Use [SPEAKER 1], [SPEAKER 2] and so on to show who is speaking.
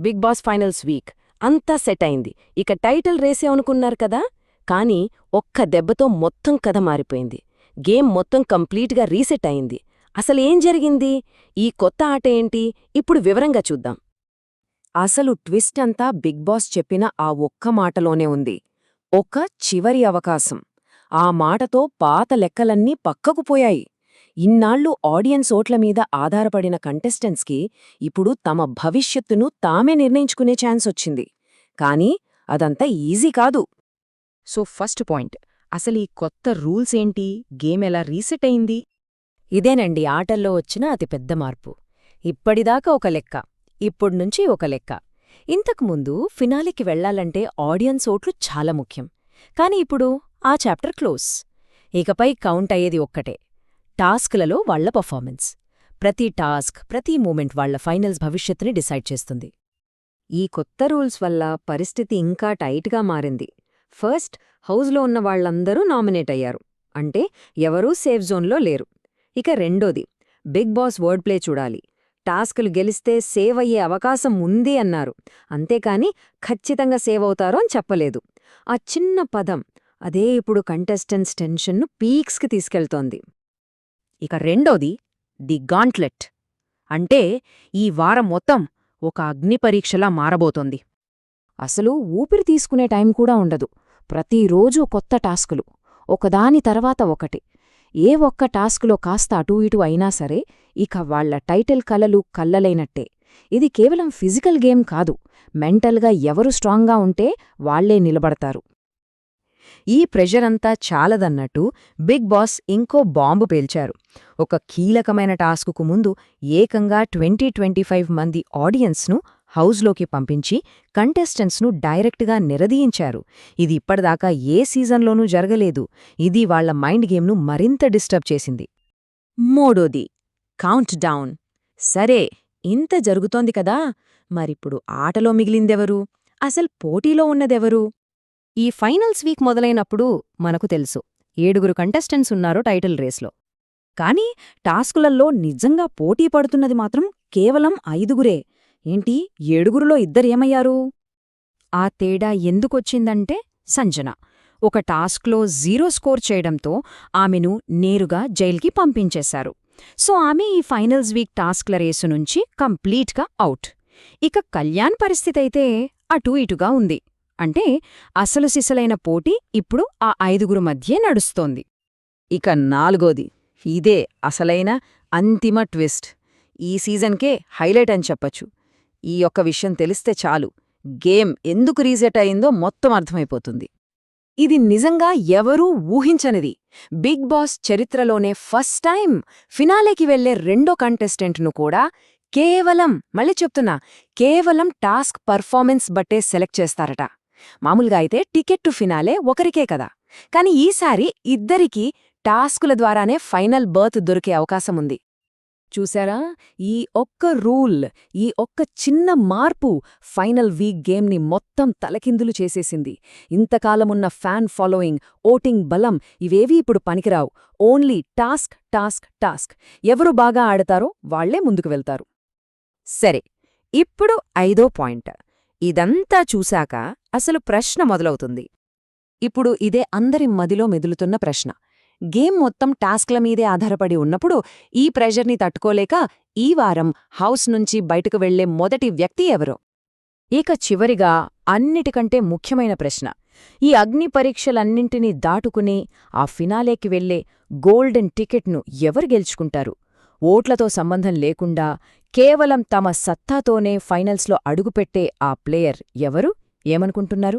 [SPEAKER 1] Big boss finals week. అంతా set అయింది. ఇక టైటిల్ రేసే అనుకున్నారు కదా? కానీ ఒక్క దెబ్బతో మొత్తం కథ మారిపోయింది. గేమ్ మొత్తం కంప్లీట్గా రీసెట్ అయింది. అసలేం జరిగింది? ఈ కొత్త ఆట ఏంటి? ఇప్పుడు వివరంగా చూద్దాం.
[SPEAKER 2] అసలు ట్విస్ట్ అంతా బిగ్ బాస్ చెప్పిన ఆ ఒక్క మాటలోనే ఉంది. ఒక చివరి అవకాశం. ఆ మాటతో పాత లెక్కలన్నీ పక్కకు పోయాయి. ఇన్నాళ్ళు ఆడియన్స్ ఓట్ల మీద ఆధారపడిన కంటెస్టెంట్స్కి ఇప్పుడు తమ భవిష్యత్తును తామే నిర్ణయించుకునే ఛాన్స్ వచ్చింది. కానీ అదంతా ఈజీ కాదు.
[SPEAKER 3] So first point. అసలు ఈ కొత్త రూల్స్ ఏంటి? గేమ్ ఎలా రీసెట్ అయింది?
[SPEAKER 2] ఇదేనండి ఆటల్లో వచ్చిన అతిపెద్ద మార్పు. ఇప్పటిదాకా ఒక లెక్క ఇప్పుడ్నుంచి ఒక లెక్క. ఇంతకుముందు ఫినాలికి వెళ్ళాలంటే ఆడియన్స్ ఓట్లు చాలా ముఖ్యం. కాని ఇప్పుడు ఆ చాప్టర్ క్లోజ్. ఇకపై కౌంట్ అయ్యేది ఒక్కటే. టాస్క్లలో వాళ్ళ పర్ఫార్మెన్స్. ప్రతి టాస్క్ ప్రతి మూమెంట్ వాళ్ళ ఫైనల్స్ భవిష్యత్తుని డిసైడ్ చేస్తుంది. ఈ కొత్త రూల్స్ వల్ల పరిస్థితి ఇంకా టైట్గా మారింది. ఫస్ట్ హౌస్లో ఉన్న వాళ్ళందరూ నామినేట్ అయ్యారు. అంటే ఎవరూ సేఫ్ జోన్లో లేరు. ఇక రెండోది బిగ్ బాస్ వర్డ్ ప్లే చూడాలి. టాస్కులు గెలిస్తే సేవ్ అయ్యే అవకాశం ఉంది అన్నారు. అంతేకాని ఖచ్చితంగా సేవ్ అవుతారో అని చెప్పలేదు. ఆ చిన్న పదం అదే ఇప్పుడు కంటెస్టెంట్స్ టెన్షన్ను పీక్స్కి తీసుకెళ్తోంది. ఇక రెండోది ది గాంట్లెట్. అంటే ఈ వారం మొత్తం ఒక అగ్నిపరీక్షలా మారబోతోంది. అసలు ఊపిరి తీసుకునే టైం కూడా ఉండదు. ప్రతిరోజూ కొత్త టాస్కులు. ఒకదాని తర్వాత ఒకటి. ఏ ఒక్క టాస్కులో కాస్త అటూ ఇటూ అయినా సరే ఇక వాళ్ళ టైటిల్ కలలు కల్లలైనట్టే. ఇది కేవలం ఫిజికల్ గేమ్ కాదు. మెంటల్గా ఎవరు స్ట్రాంగ్గా ఉంటే వాళ్ళే నిలబడతారు. ఈ ప్రెషర్ అంతా చాలదన్నట్టు బిగ్ బాస్ ఇంకో బాంబు పేల్చారు. ఒక కీలకమైన టాస్కుకు ముందు ఏకంగా ట్వంటీ ట్వంటీ ఫైవ్ మంది ఆడియన్స్ను హౌస్లోకి పంపించి కంటెస్టెంట్స్ను డైరెక్ట్గా నిరదీయించారు. ఇది ఇప్పటిదాకా ఏ సీజన్లోనూ జరగలేదు. ఇది వాళ్ళ మైండ్ గేమ్ను మరింత డిస్టర్బ్ చేసింది. మూడోది కౌంట్ డౌన్ సరే ఇంత జరుగుతోంది కదా! మరిప్పుడు ఆటలో మిగిలిందెవరు? అసలు పోటీలో ఉన్నదెవరు? ఈ ఫైనల్స్ వీక్ మొదలైనప్పుడు మనకు తెలుసు ఏడుగురు కంటెస్టెంట్స్ ఉన్నారు టైటిల్ రేస్లో. కానీ టాస్కులల్లో నిజంగా పోటీ పడుతున్నది మాత్రం కేవలం ఐదుగురే. ఏంటి ఏడుగురులో ఇద్దరేమయ్యారు ఆ తేడా ఎందుకొచ్చిందంటే సంజన. ఒక టాస్క్లో జీరో స్కోర్ చేయడంతో ఆమెను నేరుగా జైల్కి పంపించేశారు. సో ఆమె ఈ ఫైనల్స్ వీక్ టాస్క్ల రేసు నుంచి కంప్లీట్గా అవుట్ ఇక కళ్యాణ్ పరిస్థితి అయితే అటూ ఇటుగా ఉంది. అంటే అసలు సిసలైన పోటీ ఇప్పుడు ఆ ఐదుగురు మధ్యే నడుస్తోంది. ఇక నాలుగోది ఇదే అసలైన అంతిమ ట్విస్ట్. ఈ సీజన్కే హైలైట్ అని చెప్పచ్చు. ఈ ఒక్క విషయం తెలిస్తే చాలు గేమ్ ఎందుకు రీసెట్ అయిందో మొత్తం అర్థమైపోతుంది. ఇది నిజంగా ఎవరూ ఊహించనిది. బిగ్ బాస్ చరిత్రలోనే ఫస్ట్ టైం ఫినాలేకి వెళ్ళే రెండో కంటెస్టెంట్ను కూడా కేవలం మళ్ళీ చెప్తున్నా కేవలం టాస్క్ పర్ఫార్మెన్స్ బట్టే సెలెక్ట్ చేస్తారట. మామూలుగా అయితే టికెట్ టు ఫినాలే ఒకరికే కదా. కాని ఈసారి ఇద్దరికీ టాస్కుల ద్వారానే ఫైనల్ బర్త్ దొరికే అవకాశముంది చూశారా ఈ ఒక్క రూల్ ఈ ఒక్క చిన్న మార్పు ఫైనల్ వీక్ గేమ్ని మొత్తం తలకిందులు చేసేసింది. ఇంతకాలమున్న ఫ్యాన్ ఫాలోయింగ్ ఓటింగ్ బలం ఇవేవీ ఇప్పుడు పనికిరావు. Only task task task. ఎవరు బాగా ఆడతారో వాళ్ళే ముందుకు వెళ్తారు. సరే ఇప్పుడు ఐదో పాయింట్. ఇదంతా చూశాక అసలు ప్రశ్న మొదలవుతుంది. ఇప్పుడు ఇదే అందరి మదిలో మెదులుతున్న ప్రశ్న. గేమ్ మొత్తం టాస్క్ల మీదే ఆధారపడి ఉన్నప్పుడు ఈ ప్రెషర్ని తట్టుకోలేక ఈ వారం హౌస్ నుంచి బయటకు వెళ్ళే మొదటి వ్యక్తి ఎవరో? ఇక చివరిగా అన్నిటికంటే ముఖ్యమైన ప్రశ్న. ఈ అగ్ని పరీక్షలన్నింటినీ దాటుకుని ఆ ఫినాలేకి వెళ్ళే గోల్డెన్ టికెట్ను ఎవరు గెలుచుకుంటారు? ఓట్లతో సంబంధం లేకుండా కేవలం తమ సత్తాతోనే ఫైనల్స్లో అడుగుపెట్టే ఆ ప్లేయర్ ఎవరు? ఏమనుకుంటున్నారు?